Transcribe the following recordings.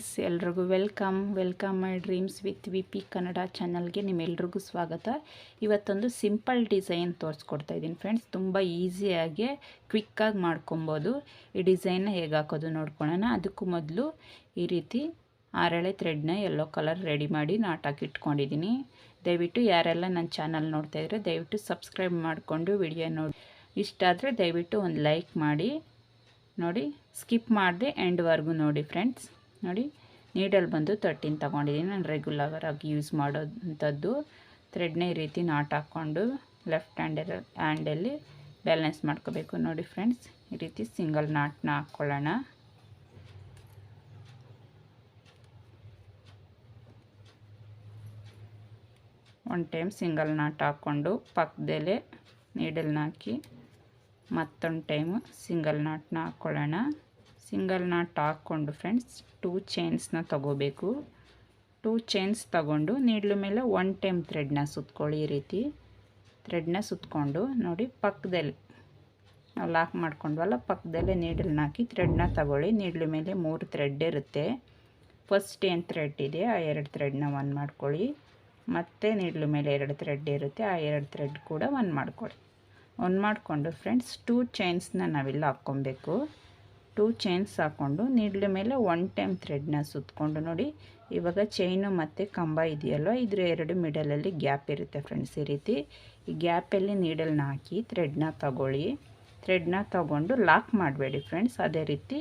Friends, ಎಲ್ರಿಗೂ welcome. Welcome my dreams with V P Kannada ಚಾನಲ್ಗೆ ನಿಮ್ಮೆಲ್ರಿಗೂ ಸ್ವಾಗತ. ಇವತ್ತೊಂದು ಸಿಂಪಲ್ ಡಿಸೈನ್ ತೋರಿಸ್ಕೊಡ್ತಾ ಇದ್ದೀನಿ ಫ್ರೆಂಡ್ಸ್. ತುಂಬ ಈಸಿಯಾಗಿ ಕ್ವಿಕ್ಕಾಗಿ ಮಾಡ್ಕೊಬೋದು. ಈ ಡಿಸೈನ್ನ ಹೇಗೆ ಹಾಕೋದು ನೋಡ್ಕೊಳ್ಳೋಣ ಅದಕ್ಕೂ ಮೊದಲು ಈ ರೀತಿ ಆರಳೆ ಥ್ರೆಡ್ನ ಎಲ್ಲೋ ಕಲರ್ ರೆಡಿ ಮಾಡಿ ನಾಟಾಕಿ ಇಟ್ಕೊಂಡಿದ್ದೀನಿ. ದಯವಿಟ್ಟು ಯಾರೆಲ್ಲ ನನ್ನ ಚಾನಲ್ ನೋಡ್ತಾ ಇದ್ದರೆ ದಯವಿಟ್ಟು ಸಬ್ಸ್ಕ್ರೈಬ್ ಮಾಡಿಕೊಂಡು ವಿಡಿಯೋ ನೋಡಿ. ಇಷ್ಟ ಆದರೆ ದಯವಿಟ್ಟು ಒಂದು ಲೈಕ್ ಮಾಡಿ. ನೋಡಿ, ಸ್ಕಿಪ್ ಮಾಡಿದೆ ಎಂಡ್ವರೆಗೂ ನೋಡಿ ಫ್ರೆಂಡ್ಸ್. ನೋಡಿ ನೀಡಲ್ ಬಂದು ತರ್ಟೀನ್ ತೊಗೊಂಡಿದ್ದೀನಿ ನಾನು ರೆಗ್ಯುಲರ್ ಆಗಿ ಯೂಸ್ ಮಾಡೋಂಥದ್ದು. ಥ್ರೆಡ್ನೇ ಈ ರೀತಿ ನಾಟ್ ಹಾಕ್ಕೊಂಡು ಲೆಫ್ಟ್ ಹ್ಯಾಂಡಲ್ಲಿ ಹ್ಯಾಂಡಲ್ಲಿ ಬ್ಯಾಲೆನ್ಸ್ ಮಾಡ್ಕೋಬೇಕು. ನೋಡಿ ಫ್ರೆಂಡ್ಸ್ ಈ ರೀತಿ ಸಿಂಗಲ್ ನಾಟ್ನ ಹಾಕ್ಕೊಳ್ಳೋಣ ಒನ್ ಟೈಮ್ ಸಿಂಗಲ್ ನಾಟ್ ಹಾಕ್ಕೊಂಡು ಪಕ್ಕದಲ್ಲೇ ನೀಡಲ್ನ ಹಾಕಿ ಮತ್ತೊಂದು ಟೈಮು ಸಿಂಗಲ್ ನಾಟ್ನ ಹಾಕ್ಕೊಳ್ಳೋಣ ಸಿಂಗಲ್ ನಾಟ್ ಹಾಕ್ಕೊಂಡು ಫ್ರೆಂಡ್ಸ್ ಟೂ ಚೈನ್ಸ್ನ ತಗೋಬೇಕು. ಟೂ ಚೈನ್ಸ್ ತಗೊಂಡು ನೀಡ್ಲು ಮೇಲೆ ಒನ್ ಟೈಮ್ ಥ್ರೆಡ್ನ ಸುತ್ಕೊಳ್ಳಿ ಈ ರೀತಿ. ಥ್ರೆಡ್ನ ಸುತ್ಕೊಂಡು ನೋಡಿ ಪಕ್ಕದಲ್ಲಿ ನಾವು ಲಾಕ್ ಮಾಡ್ಕೊಂಡ್ವಲ್ಲ ಪಕ್ಕದಲ್ಲೇ ನೀಡಲ್ನ ಹಾಕಿ ಥ್ರೆಡ್ನ ತಗೊಳ್ಳಿ. ನೀಡ್ಲು ಮೇಲೆ ಮೂರು ಥ್ರೆಡ್ ಇರುತ್ತೆ. ಫಸ್ಟ್ ಏನು ಥ್ರೆಡ್ ಇದೆ, ಆ ಎರಡು ಥ್ರೆಡ್ನ ಒನ್ ಮಾಡ್ಕೊಳ್ಳಿ. ಮತ್ತು ನೀಡ್ಲು ಮೇಲೆ ಎರಡು ಥ್ರೆಡ್ ಇರುತ್ತೆ, ಆ ಎರಡು ಥ್ರೆಡ್ ಕೂಡ ಒನ್ ಮಾಡ್ಕೊಳ್ಳಿ. ಒನ್ ಮಾಡಿಕೊಂಡು ಫ್ರೆಂಡ್ಸ್ ಟೂ ಚೈನ್ಸ್ನ ನಾವಿಲ್ಲ ಹಾಕ್ಕೊಬೇಕು. ಟೂ ಚೈನ್ಸ್ ಹಾಕ್ಕೊಂಡು ನೀಡ್ಲ ಮೇಲೆ ಒನ್ ಟೈಮ್ ಥ್ರೆಡ್ನ ಸುತ್ತಕೊಂಡು ನೋಡಿ. ಇವಾಗ ಚೈನು ಮತ್ತು ಕಂಬ ಇದೆಯಲ್ವ? ಇದ್ರ ಎರಡು ಮಿಡಲಲ್ಲಿ ಗ್ಯಾಪ್ ಇರುತ್ತೆ ಫ್ರೆಂಡ್ಸ್ ಈ ರೀತಿ. ಈ ಗ್ಯಾಪಲ್ಲಿ ನೀಡಲ್ನ ಹಾಕಿ ಥ್ರೆಡ್ನ ತಗೊಳ್ಳಿ. ಥ್ರೆಡ್ನ ತಗೊಂಡು ಲಾಕ್ ಮಾಡಬೇಡಿ ಫ್ರೆಂಡ್ಸ್ ಅದೇ ರೀತಿ.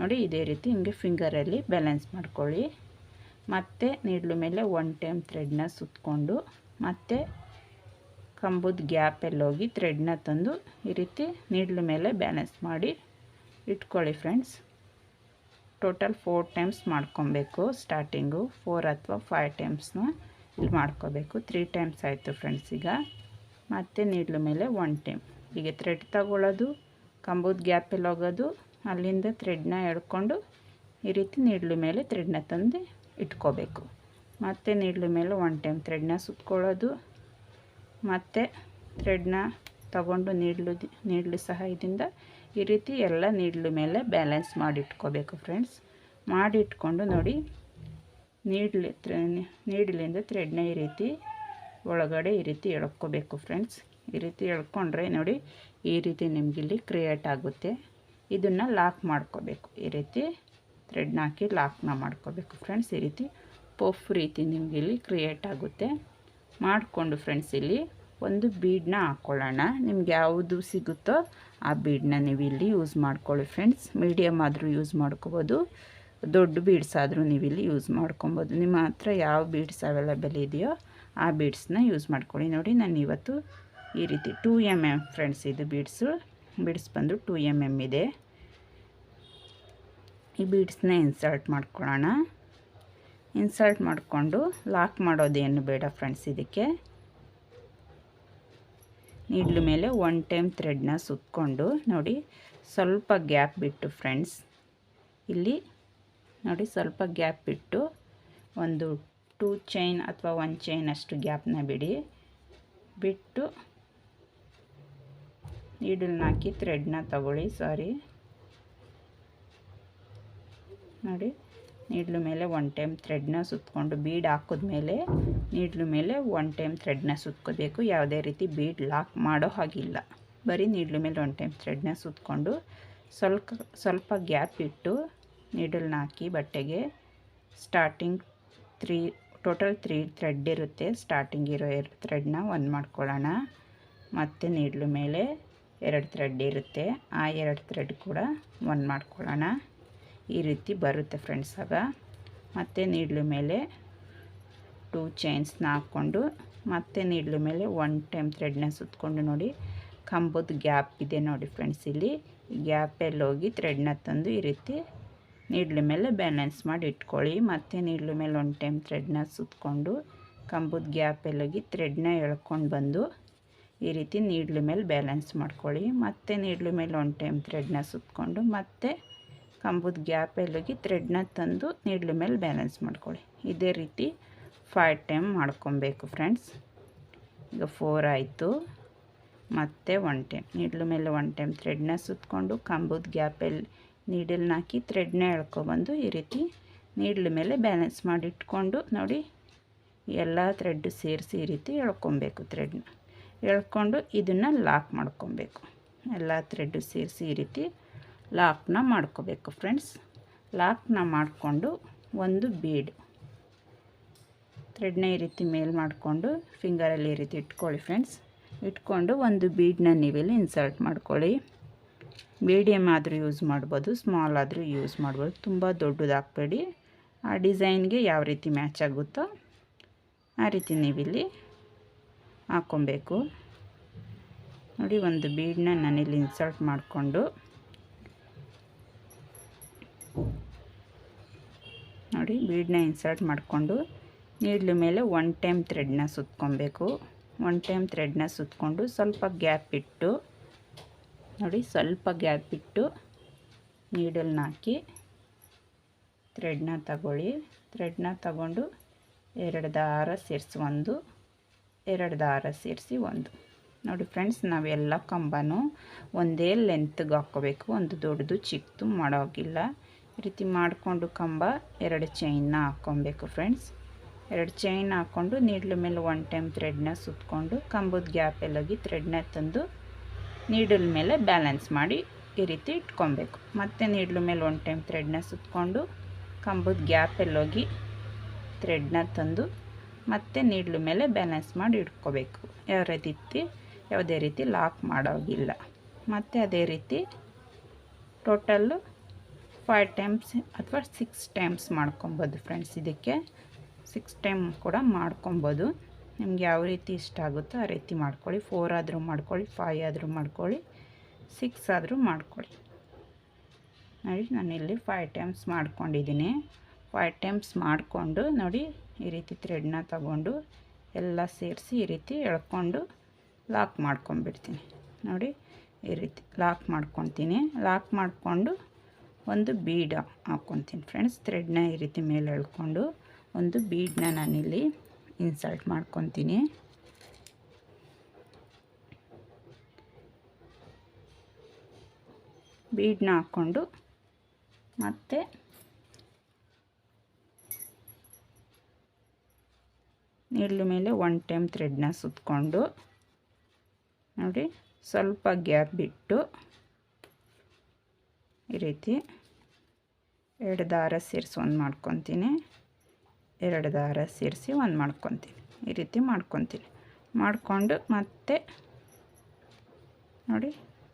ನೋಡಿ ಇದೇ ರೀತಿ ಹಿಂಗೆ ಫಿಂಗರಲ್ಲಿ ಬ್ಯಾಲೆನ್ಸ್ ಮಾಡ್ಕೊಳ್ಳಿ. ಮತ್ತು ನೀಡ್ಲ ಮೇಲೆ ಒನ್ ಟೈಮ್ ಥ್ರೆಡ್ನ ಸುತ್ತಕೊಂಡು ಮತ್ತು ಕಂಬದ ಗ್ಯಾಪಲ್ಲಿ ಹೋಗಿ ಥ್ರೆಡ್ನ ತಂದು ಈ ರೀತಿ ನೀಡ್ಲ ಮೇಲೆ ಬ್ಯಾಲೆನ್ಸ್ ಮಾಡಿ ಇಟ್ಕೊಳ್ಳಿ ಫ್ರೆಂಡ್ಸ್ ಟೋಟಲ್ ಫೋರ್ ಟೈಮ್ಸ್ ಮಾಡ್ಕೊಬೇಕು ಸ್ಟಾರ್ಟಿಂಗು ಫೋರ್ ಅಥವಾ ಫೈವ್ ಟೈಮ್ಸ್ನ ಇಲ್ಲಿ ಮಾಡ್ಕೋಬೇಕು. ತ್ರೀ ಟೈಮ್ಸ್ ಆಯಿತು ಫ್ರೆಂಡ್ಸ್ ಈಗ. ಮತ್ತು ನೀಡ್ಲು ಮೇಲೆ ಒನ್ ಟೈಮ್ ಹೀಗೆ ಥ್ರೆಡ್ ತಗೊಳ್ಳೋದು ಕಂಬದ ಗ್ಯಾಪಲ್ಲಿ ಹೋಗೋದು, ಅಲ್ಲಿಂದ ಥ್ರೆಡ್ನ ಎಳ್ಕೊಂಡು ಈ ರೀತಿ ನೀಡ್ಲು ಮೇಲೆ ಥ್ರೆಡ್ನ ತಂದು ಇಟ್ಕೋಬೇಕು. ಮತ್ತು ನೀಡ್ಲು ಮೇಲೆ ಒನ್ ಟೈಮ್ ಥ್ರೆಡ್ನ ಸುತ್ಕೊಳ್ಳೋದು. ಮತ್ತು ಥ್ರೆಡ್ನ ತಗೊಂಡು ನೀಡ್ಲು ನೀಡ್ಲು ಸಹಾಯದಿಂದ ಈ ರೀತಿ ಎಲ್ಲ ನೀಡ್ಲು ಮೇಲೆ ಬ್ಯಾಲೆನ್ಸ್ ಮಾಡಿಟ್ಕೋಬೇಕು ಫ್ರೆಂಡ್ಸ್ ಮಾಡಿಟ್ಕೊಂಡು ನೋಡಿ, ನೀಡ್ಲಿ ನೀಡ್ಲಿಂದ ಥ್ರೆಡ್ನ ಈ ರೀತಿ ಒಳಗಡೆ ಈ ರೀತಿ ಎಳ್ಕೋಬೇಕು ಫ್ರೆಂಡ್ಸ್ ಈ ರೀತಿ ಎಳ್ಕೊಂಡ್ರೆ ನೋಡಿ, ಈ ರೀತಿ ನಿಮಗಿಲ್ಲಿ ಕ್ರಿಯೇಟ್ ಆಗುತ್ತೆ. ಇದನ್ನು ಲಾಕ್ ಮಾಡ್ಕೋಬೇಕು. ಈ ರೀತಿ ಥ್ರೆಡ್ನ ಹಾಕಿ ಲಾಕ್ನ ಮಾಡ್ಕೋಬೇಕು ಫ್ರೆಂಡ್ಸ್ ಈ ರೀತಿ ಪಫ್ ರೀತಿ ನಿಮಗಿಲ್ಲಿ ಕ್ರಿಯೇಟ್ ಆಗುತ್ತೆ. ಮಾಡಿಕೊಂಡು ಫ್ರೆಂಡ್ಸ್ ಇಲ್ಲಿ ಒಂದು ಬೀಡನ್ನ ಹಾಕ್ಕೊಳ್ಳೋಣ ನಿಮ್ಗೆ ಯಾವುದು ಸಿಗುತ್ತೋ ಆ ಬೀಡನ್ನ ನೀವು ಇಲ್ಲಿ ಯೂಸ್ ಮಾಡ್ಕೊಳ್ಳಿ ಫ್ರೆಂಡ್ಸ್ ಮೀಡಿಯಮ್ ಆದರೂ ಯೂಸ್ ಮಾಡ್ಕೋಬೋದು. ದೊಡ್ಡ ಬೀಡ್ಸ್ ಆದರೂ ನೀವು ಇಲ್ಲಿ ಯೂಸ್ ಮಾಡ್ಕೊಬೋದು. ನಿಮ್ಮ ಹತ್ರ ಯಾವ ಬೀಡ್ಸ್ ಅವೈಲೇಬಲ್ ಇದೆಯೋ ಆ ಬೀಡ್ಸ್ನ ಯೂಸ್ ಮಾಡ್ಕೊಳ್ಳಿ. ನೋಡಿ, ನಾನು ಇವತ್ತು ಈ ರೀತಿ ಟೂ ಎಂ ಎಂ ಫ್ರೆಂಡ್ಸ್ ಇದು ಬೀಡ್ಸು. ಬೀಡ್ಸ್ ಬಂದು ಟೂ ಎಂ ಎಂ ಇದೆ. ಈ ಬೀಡ್ಸ್ನ ಇನ್ಸರ್ಟ್ ಮಾಡ್ಕೊಳ್ಳೋಣ. ಇನ್ಸರ್ಟ್ ಮಾಡಿಕೊಂಡು ಲಾಕ್ ಮಾಡೋದೇನು ಬೇಡ ಫ್ರೆಂಡ್ಸ್ ಇದಕ್ಕೆ. ನೀಡ್ಲ ಮೇಲೆ ಒನ್ ಟೈಮ್ ಥ್ರೆಡ್ನ ಸುತ್ತಕೊಂಡು ನೋಡಿ ಸ್ವಲ್ಪ ಗ್ಯಾಪ್ ಬಿಟ್ಟು ಫ್ರೆಂಡ್ಸ್ ಇಲ್ಲಿ ನೋಡಿ ಸ್ವಲ್ಪ ಗ್ಯಾಪ್ ಬಿಟ್ಟು ಒಂದು ಟೂ ಚೈನ್ ಅಥವಾ ಒನ್ ಚೈನ್ ಅಷ್ಟು ಗ್ಯಾಪ್ನ ಬಿಡಿ. ಬಿಟ್ಟು ನೀಡಲ್ನ ಹಾಕಿ ಥ್ರೆಡ್ನ ತಗೊಳ್ಳಿ ಸಾರಿ ನೋಡಿ. ನೀಡ್ಲು ಮೇಲೆ ಒನ್ ಟೈಮ್ ಥ್ರೆಡ್ನ ಸುತ್ತಕೊಂಡು ಬೀಡ್ ಹಾಕಿದ್ಮೇಲೆ ನೀಡ್ಲು ಮೇಲೆ ಒನ್ ಟೈಮ್ ಥ್ರೆಡ್ನ ಸುತ್ಕೋಬೇಕು. ಯಾವುದೇ ರೀತಿ ಬೀಡ್ ಲಾಕ್ ಮಾಡೋ ಹಾಗಿಲ್ಲ. ಬರೀ ನೀಡ್ಲು ಮೇಲೆ ಒನ್ ಟೈಮ್ ಥ್ರೆಡ್ನ ಸುತ್ತಕೊಂಡು ಸ್ವಲ್ಪ ಸ್ವಲ್ಪ ಗ್ಯಾಪ್ ಇಟ್ಟು ನೀಡಲ್ನ ಹಾಕಿ ಬಟ್ಟೆಗೆ starting three total three thread ಇರುತ್ತೆ. ಸ್ಟಾರ್ಟಿಂಗ್ ಇರೋ ಎರಡು ಥ್ರೆಡ್ನ ಒನ್ ಮಾಡ್ಕೊಳ್ಳೋಣ. ಮತ್ತು ನೀಡ್ಲು ಮೇಲೆ ಎರಡು ಥ್ರೆಡ್ ಇರುತ್ತೆ. ಆ ಎರಡು ಥ್ರೆಡ್ ಕೂಡ ಒನ್ ಮಾಡ್ಕೊಳ್ಳೋಣ. ಈ ರೀತಿ ಬರುತ್ತೆ ಫ್ರೆಂಡ್ಸ್ ಆಗ ಮತ್ತು ನೀಡ್ಲು ಮೇಲೆ ಟೂ ಚೈನ್ಸ್ನ ಹಾಕ್ಕೊಂಡು, ಮತ್ತೆ ನೀಡ್ಲು ಮೇಲೆ ಒನ್ ಟೈಮ್ ಥ್ರೆಡ್ನ ಸುತ್ತಕೊಂಡು ನೋಡಿ. ಕಂಬದ ಗ್ಯಾಪ್ ಇದೆ ನೋಡಿ ಫ್ರೆಂಡ್ಸ್ ಇಲ್ಲಿ. ಗ್ಯಾಪಲ್ಲಿ ಹೋಗಿ ಥ್ರೆಡ್ನ ತಂದು ಈ ರೀತಿ ನೀಡ್ಲು ಮೇಲೆ ಬ್ಯಾಲೆನ್ಸ್ ಮಾಡಿ ಇಟ್ಕೊಳ್ಳಿ. ಮತ್ತೆ ನೀಡ್ಲು ಮೇಲೆ ಒನ್ ಟೈಮ್ ಥ್ರೆಡ್ನ ಸುತ್ತಕೊಂಡು ಕಂಬದ ಗ್ಯಾಪಲ್ಲಿ ಹೋಗಿ ಥ್ರೆಡ್ನ ಎಳ್ಕೊಂಡು ಬಂದು ಈ ರೀತಿ ನೀಡ್ಲು ಮೇಲೆ ಬ್ಯಾಲೆನ್ಸ್ ಮಾಡ್ಕೊಳ್ಳಿ. ಮತ್ತು ನೀಡ್ಲು ಮೇಲೆ ಒನ್ ಟೈಮ್ ಥ್ರೆಡ್ನ ಸುತ್ತಕೊಂಡು ಮತ್ತೆ ಕಂಬದ ಗ್ಯಾಪಲ್ಲಿ ಹೋಗಿ ಥ್ರೆಡ್ನ ತಂದು ನೀಡ್ಲ ಮೇಲೆ ಬ್ಯಾಲೆನ್ಸ್ ಮಾಡ್ಕೊಳ್ಳಿ. ಇದೇ ರೀತಿ ಫೈವ್ ಟೈಮ್ ಮಾಡ್ಕೊಬೇಕು ಫ್ರೆಂಡ್ಸ್ ಈಗ ಫೋರ್ ಆಯಿತು. ಮತ್ತು ಒನ್ ಟೈಮ್ ನೀಡ್ಲ ಮೇಲೆ ಒನ್ ಟೈಮ್ ಥ್ರೆಡ್ನ ಸುತ್ತಕೊಂಡು ಕಂಬದ ಗ್ಯಾಪಲ್ಲಿ ನೀಡಲ್ನ ಹಾಕಿ ಥ್ರೆಡ್ನ ಎಳ್ಕೊಬಂದು ಈ ರೀತಿ ನೀಡ್ಲ ಮೇಲೆ ಬ್ಯಾಲೆನ್ಸ್ ಮಾಡಿ ಇಟ್ಕೊಂಡು ನೋಡಿ ಎಲ್ಲ ಥ್ರೆಡ್ ಸೇರಿಸಿ ಈ ರೀತಿ ಎಳ್ಕೊಬೇಕು ಥ್ರೆಡ್ನ ಎಳ್ಕೊಂಡು ಇದನ್ನು ಲಾಕ್ ಮಾಡ್ಕೊಬೇಕು. ಎಲ್ಲ ಥ್ರೆಡ್ಡು ಸೇರಿಸಿ ಈ ರೀತಿ ಲಾಕ್ನ ಮಾಡ್ಕೋಬೇಕು ಫ್ರೆಂಡ್ಸ್. ಲಾಕ್ನ ಮಾಡಿಕೊಂಡು ಒಂದು ಬೀಡ್. ಥ್ರೆಡ್ನ ಈ ರೀತಿ ಮೇಲ್ ಮಾಡಿಕೊಂಡು ಫಿಂಗರಲ್ಲಿ ಈ ರೀತಿ ಇಟ್ಕೊಳ್ಳಿ ಫ್ರೆಂಡ್ಸ್. ಇಟ್ಕೊಂಡು ಒಂದು ಬೀಡನ್ನ ನೀವಿಲ್ಲಿ ಇನ್ಸರ್ಟ್ ಮಾಡ್ಕೊಳ್ಳಿ. ಮೀಡಿಯಮ್ ಆದರೂ ಯೂಸ್ ಮಾಡ್ಬೋದು, ಸ್ಮಾಲ್ ಆದರೂ ಯೂಸ್ ಮಾಡ್ಬೋದು. ತುಂಬ ದೊಡ್ಡದು ಹಾಕ್ಬೇಡಿ ಆ ಡಿಸೈನ್ಗೆ ಯಾವ ರೀತಿ ಮ್ಯಾಚ್ ಆಗುತ್ತೋ ಆ ರೀತಿ ನೀವಿಲ್ಲಿ ಹಾಕ್ಕೊಬೇಕು ನೋಡಿ, ಒಂದು ಬೀಡನ್ನ ನಾನಿಲ್ಲಿ ಇನ್ಸರ್ಟ್ ಮಾಡಿಕೊಂಡು ನೋಡಿ, ಬೀಡನ್ನ ಇನ್ಸರ್ಟ್ ಮಾಡಿಕೊಂಡು ನೀಡ್ಲ ಮೇಲೆ ಒನ್ ಟೈಮ್ ಥ್ರೆಡ್ನ ಸುತ್ಕೊಬೇಕು. ಒನ್ ಟೈಮ್ ಥ್ರೆಡ್ನ ಸುತ್ಕೊಂಡು ಸ್ವಲ್ಪ ಗ್ಯಾಪ್ ಇಟ್ಟು, ನೋಡಿ, ಸ್ವಲ್ಪ ಗ್ಯಾಪ್ ಇಟ್ಟು ನೀಡಲ್ನ ಹಾಕಿ ಥ್ರೆಡ್ನ ತಗೊಳ್ಳಿ. ಥ್ರೆಡ್ನ ತಗೊಂಡು ಎರಡು ದಾರ ಸೇರಿಸಿ ಒಂದು, ಎರಡು ದಾರ ಸೇರಿಸಿ ಒಂದು. ನೋಡಿ ಫ್ರೆಂಡ್ಸ್ ನಾವೆಲ್ಲ ಕಂಬನೂ ಒಂದೇ ಲೆಂತ್ಗೆ ಹಾಕ್ಕೋಬೇಕು. ಒಂದು ದೊಡ್ಡದು ಚಿಕ್ಕದು ಮಾಡೋಗಿಲ್ಲ. ಈ ರೀತಿ ಮಾಡಿಕೊಂಡು ಕಂಬ, ಎರಡು ಚೈನ್ನ ಹಾಕ್ಕೊಬೇಕು ಫ್ರೆಂಡ್ಸ್ ಎರಡು ಚೈನ್ ಹಾಕ್ಕೊಂಡು ನೀಡ್ಲ ಮೇಲೆ ಒನ್ ಟೈಮ್ ಥ್ರೆಡ್ನ ಸುತ್ತಕೊಂಡು ಕಂಬದ ಗ್ಯಾಪ್ ಎಲ್ಲೋಗಿ ಥ್ರೆಡ್ನ ತಂದು ನೀಡಲ್ ಮೇಲೆ ಬ್ಯಾಲೆನ್ಸ್ ಮಾಡಿ ಈ ರೀತಿ ಇಟ್ಕೊಬೇಕು. ಮತ್ತು ನೀಡ್ಲ ಮೇಲೆ ಒನ್ ಟೈಮ್ ಥ್ರೆಡ್ನ ಸುತ್ತಕೊಂಡು ಕಂಬದ ಗ್ಯಾಪ್ ಎಲ್ಲೋಗಿ ಥ್ರೆಡ್ನ ತಂದು ಮತ್ತೆ ನೀಡ್ಲ ಮೇಲೆ ಬ್ಯಾಲೆನ್ಸ್ ಮಾಡಿ ಇಟ್ಕೋಬೇಕು. ಯಾವ ರೀತಿ ಯಾವುದೇ ರೀತಿ ಲಾಕ್ ಮಾಡೋಗಿಲ್ಲ ಮತ್ತು ಅದೇ ರೀತಿ ಟೋಟಲ್ಲು ಫೈವ್ ಟೈಮ್ಸ್ ಅಥವಾ ಸಿಕ್ಸ್ ಟೈಮ್ಸ್ ಮಾಡ್ಕೊಬೋದು ಫ್ರೆಂಡ್ಸ್ ಇದಕ್ಕೆ ಸಿಕ್ಸ್ ಟೈಮ್ ಕೂಡ ಮಾಡ್ಕೊಬೋದು. ನಿಮ್ಗೆ ಯಾವ ರೀತಿ ಇಷ್ಟ ಆಗುತ್ತೋ ಆ ರೀತಿ ಮಾಡ್ಕೊಳ್ಳಿ. ಫೋರ್ ಆದರೂ ಮಾಡ್ಕೊಳ್ಳಿ ಫೈ ಆದರೂ ಮಾಡ್ಕೊಳ್ಳಿ ಸಿಕ್ಸ್ ಆದರೂ ಮಾಡ್ಕೊಳ್ಳಿ. ನೋಡಿ ನಾನಿಲ್ಲಿ ಫೈವ್ ಟೈಮ್ಸ್ ಮಾಡ್ಕೊಂಡಿದ್ದೀನಿ. ಫೈವ್ ಟೈಮ್ಸ್ ಮಾಡಿಕೊಂಡು ನೋಡಿ, ಈ ರೀತಿ ಥ್ರೆಡ್ನ ತಗೊಂಡು ಎಲ್ಲ ಸೇರಿಸಿ ಈ ರೀತಿ ಎಳ್ಕೊಂಡು ಲಾಕ್ ಮಾಡ್ಕೊಂಬಿಡ್ತೀನಿ ನೋಡಿ, ಈ ರೀತಿ ಲಾಕ್ ಮಾಡ್ಕೊತೀನಿ. ಲಾಕ್ ಮಾಡಿಕೊಂಡು ಒಂದು ಬೀಡ ಹಾಕ್ಕೊತೀನಿ ಫ್ರೆಂಡ್ಸ್. ಥ್ರೆಡ್ನ ಈ ರೀತಿ ಮೇಲೆ ಎಳ್ಕೊಂಡು ಒಂದು ಬೀಡನ್ನ ನಾನಿಲ್ಲಿ ಇನ್ಸರ್ಟ್ ಮಾಡ್ಕೊತೀನಿ. ಬೀಡನ್ನ ಹಾಕ್ಕೊಂಡು ಮತ್ತೆ ನೀಡ್ಲ ಮೇಲೆ ಒನ್ ಟೈಮ್ ಥ್ರೆಡ್ನ ಸುತ್ತಕೊಂಡು ನೋಡಿ ಸ್ವಲ್ಪ ಗ್ಯಾಪ್ ಬಿಟ್ಟು ಈ ರೀತಿ ಎರಡು ದಾರ ಸೇರಿಸಿ ಒಂದು ಮಾಡ್ಕೊತೀನಿ. ಎರಡು ದಾರ ಸೇರಿಸಿ ಒಂದು ಮಾಡ್ಕೊತೀನಿ. ಈ ರೀತಿ ಮಾಡ್ಕೊತೀನಿ. ಮಾಡಿಕೊಂಡು ಮತ್ತೆ ನೋಡಿ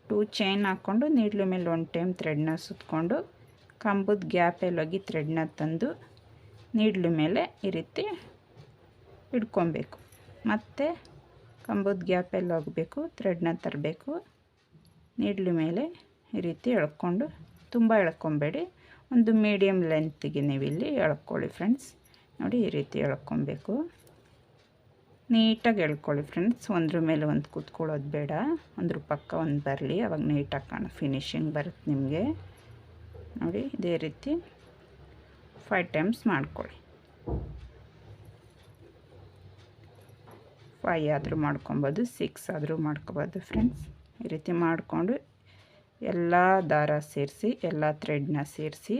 ಟೂ ಚೈನ್ ಹಾಕ್ಕೊಂಡು ನೀಡ್ಲ ಮೇಲೆ ಒಂದು ಟೈಮ್ ಥ್ರೆಡ್ನ ಸುತ್ತಕೊಂಡು ಕಂಬದ ಗ್ಯಾಪಲ್ಲಿ ಹೋಗಿ ಥ್ರೆಡ್ನ ತಂದು ನೀಡ್ಲ ಮೇಲೆ ಈ ರೀತಿ ಇಟ್ಕೊಬೇಕು ಮತ್ತು ಕಂಬದ ಗ್ಯಾಪಲ್ಲಿ ಹೋಗಬೇಕು ಥ್ರೆಡ್ನ ತರಬೇಕು ನೀಡ್ಲ ಮೇಲೆ ಈ ರೀತಿ ಎಳ್ಕೊಂಡು ತುಂಬ ಎಳ್ಕೊಬೇಡಿ. ಒಂದು ಮೀಡಿಯಮ್ ಲೆಂತಿಗೆ ನೀವಿಲ್ಲಿ ಎಳ್ಕೊಳ್ಳಿ ಫ್ರೆಂಡ್ಸ್ ನೋಡಿ ಈ ರೀತಿ ಎಳ್ಕೊಬೇಕು. ನೀಟಾಗಿ ಎಳ್ಕೊಳ್ಳಿ ಫ್ರೆಂಡ್ಸ್ ಒಂದ್ರ ಮೇಲೆ ಒಂದು ಕೂತ್ಕೊಳ್ಳೋದು ಬೇಡ. ಒಂದ್ರ ಪಕ್ಕ ಒಂದು ಬರಲಿ. ಅವಾಗ ನೀಟಾಗಿ ಕಾಣ ಫಿನಿಶಿಂಗ್ ಬರುತ್ತೆ ನಿಮಗೆ. ನೋಡಿ ಇದೇ ರೀತಿ ಫೈವ್ ಟೈಮ್ಸ್ ಮಾಡ್ಕೊಳ್ಳಿ. ಫೈ ಆದರೂ ಮಾಡ್ಕೊಬೋದು ಸಿಕ್ಸ್ ಆದರೂ ಮಾಡ್ಕೊಬೋದು ಫ್ರೆಂಡ್ಸ್ ಈ ರೀತಿ ಮಾಡಿಕೊಂಡು ಎಲ್ಲ ದಾರ ಸೇರಿಸಿ, ಎಲ್ಲ ಥ್ರೆಡ್ನ ಸೇರಿಸಿ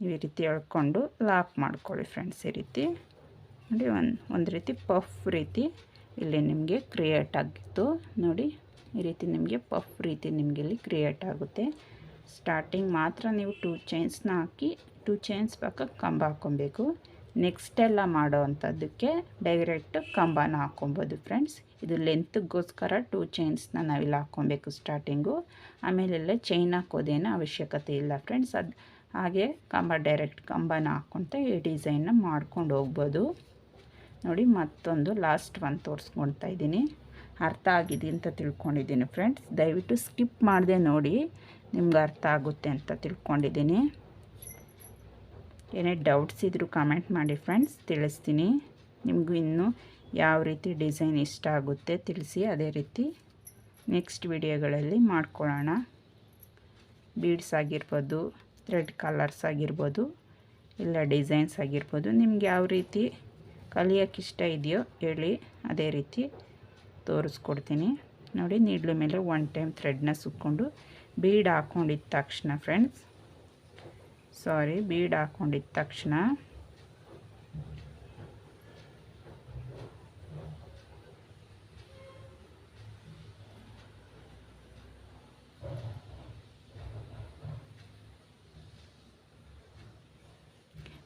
ಈ ರೀತಿ ಎಳ್ಕೊಂಡು ಲಾಕ್ ಮಾಡ್ಕೊಳ್ಳಿ ಫ್ರೆಂಡ್ಸ್ ಈ ರೀತಿ. ನೋಡಿ ಒಂದು ಒಂದು ರೀತಿ ಪಫ್ ರೀತಿ ಇಲ್ಲಿ ನಿಮಗೆ ಕ್ರಿಯೇಟ್ ಆಗಿತ್ತು. ನೋಡಿ ಈ ರೀತಿ ನಿಮಗೆ ಪಫ್ ರೀತಿ ನಿಮಗೆ ಇಲ್ಲಿ ಕ್ರಿಯೇಟ್ ಆಗುತ್ತೆ. ಸ್ಟಾರ್ಟಿಂಗ್ ಮಾತ್ರ ನೀವು ಟೂ ಚೈನ್ಸ್ನ ಹಾಕಿ ಟೂ ಚೈನ್ಸ್ ಪಕ್ಕ ಕಂಬ ಹಾಕ್ಕೊಬೇಕು. ನೆಕ್ಸ್ಟ್ ಎಲ್ಲ ಮಾಡೋ ಅಂಥದ್ದಕ್ಕೆ ಡೈರೆಕ್ಟ್ ಕಂಬನ ಹಾಕ್ಕೊಬೋದು ಫ್ರೆಂಡ್ಸ್ ಇದು ಲೆಂತ್ಗೋಸ್ಕರ ಟೂ ಚೈನ್ಸ್ನ ನಾವಿಲ್ಲಿ ಹಾಕ್ಕೊಬೇಕು ಸ್ಟಾರ್ಟಿಂಗು ಆಮೇಲೆಲ್ಲ ಚೈನ್ ಹಾಕೋದೇನು ಅವಶ್ಯಕತೆ ಇಲ್ಲ ಫ್ರೆಂಡ್ಸ್ ಅದು ಹಾಗೆ ಕಂಬ ಡೈರೆಕ್ಟ್ ಕಂಬನ ಹಾಕ್ಕೊತ ಈ ಡಿಸೈನ್ನ ಮಾಡ್ಕೊಂಡು ಹೋಗ್ಬೋದು. ನೋಡಿ ಮತ್ತೊಂದು ಲಾಸ್ಟ್ ಒನ್ ತೋರಿಸ್ಕೊತಾ ಇದ್ದೀನಿ. ಅರ್ಥ ಆಗಿದೆ ಅಂತ ತಿಳ್ಕೊಂಡಿದ್ದೀನಿ ಫ್ರೆಂಡ್ಸ್ ದಯವಿಟ್ಟು ಸ್ಕಿಪ್ ಮಾಡಿದೆ ನೋಡಿ ನಿಮ್ಗೆ ಅರ್ಥ ಆಗುತ್ತೆ ಅಂತ ತಿಳ್ಕೊಂಡಿದ್ದೀನಿ. ಏನೇ ಡೌಟ್ಸ್ ಇದ್ದರೂ ಕಮೆಂಟ್ ಮಾಡಿ ಫ್ರೆಂಡ್ಸ್ ತಿಳಿಸ್ತೀನಿ. ನಿಮಗೂ ಇನ್ನೂ ಯಾವ ರೀತಿ ಡಿಸೈನ್ ಇಷ್ಟ ಆಗುತ್ತೆ ತಿಳಿಸಿ, ಅದೇ ರೀತಿ ನೆಕ್ಸ್ಟ್ ವಿಡಿಯೋಗಳಲ್ಲಿ ಮಾಡ್ಕೊಳ್ಳೋಣ. ಬೀಡ್ಸ್ ಆಗಿರ್ಬೋದು, ಥ್ರೆಡ್ ಕಲರ್ಸ್ ಆಗಿರ್ಬೋದು, ಇಲ್ಲ ಡಿಸೈನ್ಸ್ ಆಗಿರ್ಬೋದು, ನಿಮ್ಗೆ ಯಾವ ರೀತಿ ಕಲಿಯೋಕ್ಕೆ ಇಷ್ಟ ಇದೆಯೋ ಹೇಳಿ, ಅದೇ ರೀತಿ ತೋರಿಸ್ಕೊಡ್ತೀನಿ. ನೋಡಿ, ನೀಡ್ಲು ಮೇಲೆ ಒನ್ ಟೈಮ್ ಥ್ರೆಡ್ನ ಸುಕ್ಕೊಂಡು ಬೀಡ್ ಹಾಕ್ಕೊಂಡಿದ್ದ ತಕ್ಷಣ ಫ್ರೆಂಡ್ಸ್ ಸಾರಿ ಬೀಡ್ ಹಾಕ್ಕೊಂಡಿದ್ದ ತಕ್ಷಣ.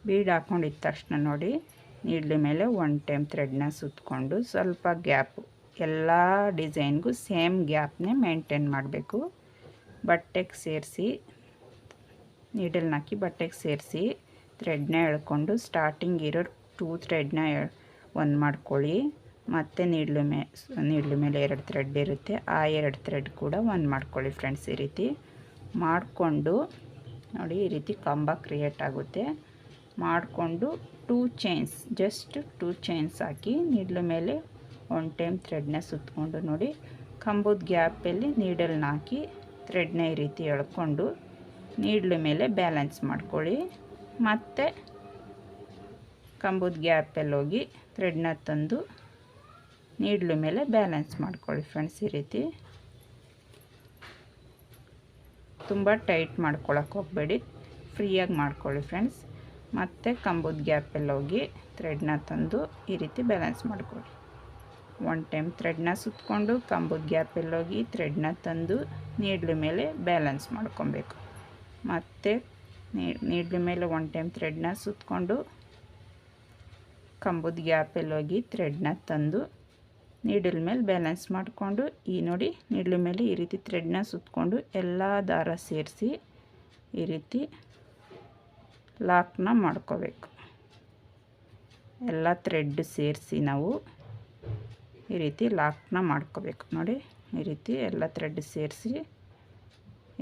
ಬೀಡ್ ಹಾಕ್ಕೊಂಡಿದ್ದ ತಕ್ಷಣ ನೋಡಿ ನೀಡ್ಲಿ ಮೇಲೆ ಒನ್ ಟೈಮ್ ಥ್ರೆಡ್ನ ಸುತ್ತಕೊಂಡು ಸ್ವಲ್ಪ ಗ್ಯಾಪು ಎಲ್ಲ ಡಿಸೈನ್ಗೂ ಸೇಮ್ ಗ್ಯಾಪ್ನೇ ಮೇಂಟೈನ್ ಮಾಡಬೇಕು. ಬಟ್ಟೆಗೆ ಸೇರಿಸಿ ನೀಡಲ್ನ ಹಾಕಿ ಬಟ್ಟೆಗೆ ಸೇರಿಸಿ ಥ್ರೆಡ್ನ ಎಳ್ಕೊಂಡು ಸ್ಟಾರ್ಟಿಂಗ್ ಇರೋ ಟೂ ಥ್ರೆಡ್ನ ಒಂದು ಮಾಡ್ಕೊಳ್ಳಿ. ಮತ್ತು ನೀಡ್ಲು ಮೇ ನೀಡ್ಲು ಮೇಲೆ ಎರಡು ಥ್ರೆಡ್ ಇರುತ್ತೆ, ಆ ಎರಡು ಥ್ರೆಡ್ ಕೂಡ ಒಂದು ಮಾಡ್ಕೊಳ್ಳಿ ಫ್ರೆಂಡ್ಸ್ ಈ ರೀತಿ. ಮಾಡಿಕೊಂಡು ನೋಡಿ ಈ ರೀತಿ ಕಂಬ ಕ್ರಿಯೇಟ್ ಆಗುತ್ತೆ. ಮಾಡಿಕೊಂಡು two chains just two chains ಹಾಕಿ ನೀಡ್ಲ ಮೇಲೆ ಒನ್ ಟೈಮ್ ಥ್ರೆಡ್ನ ಸುತ್ತಕೊಂಡು ನೋಡಿ. ಕಂಬದ ಗ್ಯಾಪಲ್ಲಿ ನೀಡಲ್ನ ಹಾಕಿ ಥ್ರೆಡ್ನ ಈ ರೀತಿ ಎಳ್ಕೊಂಡು ನೀಡ್ಲ ಮೇಲೆ ಬ್ಯಾಲೆನ್ಸ್ ಮಾಡ್ಕೊಳ್ಳಿ. ಮತ್ತು ಕಂಬದ ಗ್ಯಾಪಲ್ಲಿ ಹೋಗಿ ಥ್ರೆಡ್ನ ತಂದು ನೀಡ್ಲ ಮೇಲೆ ಬ್ಯಾಲೆನ್ಸ್ ಮಾಡ್ಕೊಳ್ಳಿ ಫ್ರೆಂಡ್ಸ್ ಈ ರೀತಿ. ತುಂಬ ಟೈಟ್ ಮಾಡ್ಕೊಳಕ್ಕೆ ಹೋಗಬೇಡಿ. ಫ್ರೀಯಾಗಿ ಮಾಡ್ಕೊಳ್ಳಿ ಫ್ರೆಂಡ್ಸ್ ಮತ್ತು ಕಂಬದ ಗ್ಯಾಪಲ್ಲಿ ಹೋಗಿ ಥ್ರೆಡ್ನ ತಂದು ಈ ರೀತಿ ಬ್ಯಾಲೆನ್ಸ್ ಮಾಡ್ಕೊಳ್ಳಿ. ಒನ್ ಟೈಮ್ ಥ್ರೆಡ್ನ ಸುತ್ತಕೊಂಡು ಕಂಬದ ಗ್ಯಾಪಲ್ಲಿ ಹೋಗಿ ಥ್ರೆಡ್ನ ತಂದು ನೀಡ್ಲ ಮೇಲೆ ಬ್ಯಾಲೆನ್ಸ್ ಮಾಡ್ಕೊಬೇಕು. ಮತ್ತು ನೀಡ್ಲ ಮೇಲೆ ಒನ್ ಟೈಮ್ ಥ್ರೆಡ್ನ ಸುತ್ತಕೊಂಡು ಕಂಬದ ಗ್ಯಾಪಲ್ಲಿ ಹೋಗಿ ಥ್ರೆಡ್ನ ತಂದು ನೀಡಲ್ ಮೇಲೆ ಬ್ಯಾಲೆನ್ಸ್ ಮಾಡಿಕೊಂಡು ಈ ನೋಡಿ ನೀಡ್ಲ ಮೇಲೆ ಈ ರೀತಿ ಥ್ರೆಡ್ನ ಸುತ್ತಕೊಂಡು ಎಲ್ಲ ದಾರ ಸೇರಿಸಿ ಈ ರೀತಿ ಲಾಕ್ನ ಮಾಡ್ಕೋಬೇಕು. ಎಲ್ಲ ಥ್ರೆಡ್ ಸೇರಿಸಿ ನಾವು ಈ ರೀತಿ ಲಾಕ್ನ ಮಾಡ್ಕೋಬೇಕು. ನೋಡಿ, ಈ ರೀತಿ ಎಲ್ಲ ಥ್ರೆಡ್ ಸೇರಿಸಿ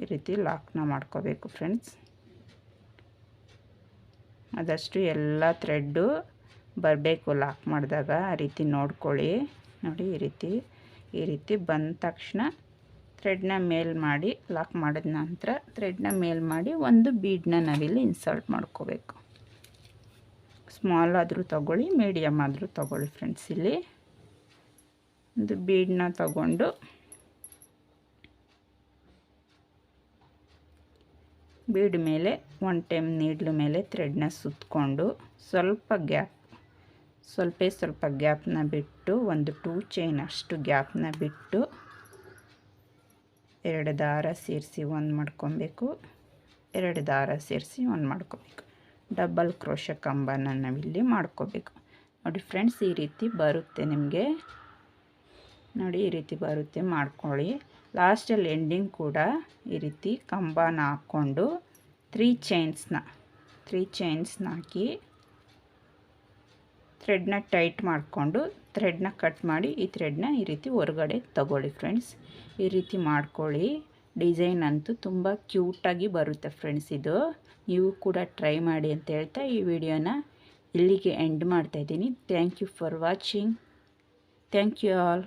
ಈ ರೀತಿ ಲಾಕ್ನ ಮಾಡ್ಕೋಬೇಕು ಫ್ರೆಂಡ್ಸ್. ಆದಷ್ಟು ಎಲ್ಲ ಥ್ರೆಡ್ಡು ಬರಬೇಕು ಲಾಕ್ ಮಾಡಿದಾಗ. ಆ ರೀತಿ ನೋಡ್ಕೊಳ್ಳಿ. ನೋಡಿ, ಈ ರೀತಿ ಈ ರೀತಿ ಬಂದ ತಕ್ಷಣ ಥ್ರೆಡ್ನ ಮೇಲ್ ಮಾಡಿ ಲಾಕ್ ಮಾಡಿದ ನಂತರ ಥ್ರೆಡ್ನ ಮೇಲ್ ಮಾಡಿ ಒಂದು ಬೀಡನ್ನ ನಾವಿಲ್ಲಿ ಇನ್ಸರ್ಟ್ ಮಾಡ್ಕೋಬೇಕು. ಸ್ಮಾಲ್ ಆದರೂ ತಗೊಳ್ಳಿ ಮೀಡಿಯಮ್ ಆದರೂ ತಗೊಳ್ಳಿ ಫ್ರೆಂಡ್ಸ್ ಇಲ್ಲಿ. ಒಂದು ಬೀಡನ್ನ ತಗೊಂಡು ಬೀಡ್ ಮೇಲೆ ಒನ್ ಟೈಮ್ ನೀಡ್ಲು ಮೇಲೆ ಥ್ರೆಡ್ನ ಸುತ್ತಕೊಂಡು ಸ್ವಲ್ಪ ಗ್ಯಾಪ್ ಸ್ವಲ್ಪ ಸ್ವಲ್ಪ ಗ್ಯಾಪ್ನ ಬಿಟ್ಟು ಒಂದು ಟೂ ಚೈನ್ ಅಷ್ಟು ಗ್ಯಾಪ್ನ ಬಿಟ್ಟು ಎರಡು ದಾರ ಸೇರಿಸಿ ಒಂದು ಮಾಡ್ಕೊಬೇಕು. ಎರಡು ದಾರ ಸೇರಿಸಿ ಒಂದು ಮಾಡ್ಕೋಬೇಕು. ಡಬಲ್ ಕ್ರೋಶ ಕಂಬನ ನಾವಿಲ್ಲಿ ಮಾಡ್ಕೋಬೇಕು. ನೋಡಿ ಫ್ರೆಂಡ್ಸ್ ಈ ರೀತಿ ಬರುತ್ತೆ ನಿಮಗೆ. ನೋಡಿ ಈ ರೀತಿ ಬರುತ್ತೆ, ಮಾಡ್ಕೊಳ್ಳಿ. ಲಾಸ್ಟಲ್ಲಿ ಎಂಡಿಂಗ್ ಕೂಡ ಈ ರೀತಿ ಕಂಬನ ಹಾಕ್ಕೊಂಡು ತ್ರೀ ಚೈನ್ಸ್ನ ತ್ರೀ ಚೈನ್ಸ್ನ ಹಾಕಿ ಥ್ರೆಡ್ನ ಟೈಟ್ ಮಾಡಿಕೊಂಡು ಥ್ರೆಡ್ನ ಕಟ್ ಮಾಡಿ ಈ ಥ್ರೆಡ್ನ ಈ ರೀತಿ ಹೊರಗಡೆ ತಗೊಳ್ಳಿ ಫ್ರೆಂಡ್ಸ್ ಈ ರೀತಿ ಮಾಡ್ಕೊಳ್ಳಿ. ಡಿಸೈನ್ ಅಂತೂ ತುಂಬ ಕ್ಯೂಟಾಗಿ ಬರುತ್ತೆ ಫ್ರೆಂಡ್ಸ್ ಇದು. ನೀವು ಕೂಡ ಟ್ರೈ ಮಾಡಿ ಅಂತ ಹೇಳ್ತಾ ಈ ವಿಡಿಯೋನ ಇಲ್ಲಿಗೆ ಎಂಡ್ ಮಾಡ್ತಾಯಿದ್ದೀನಿ thank you for watching thank you all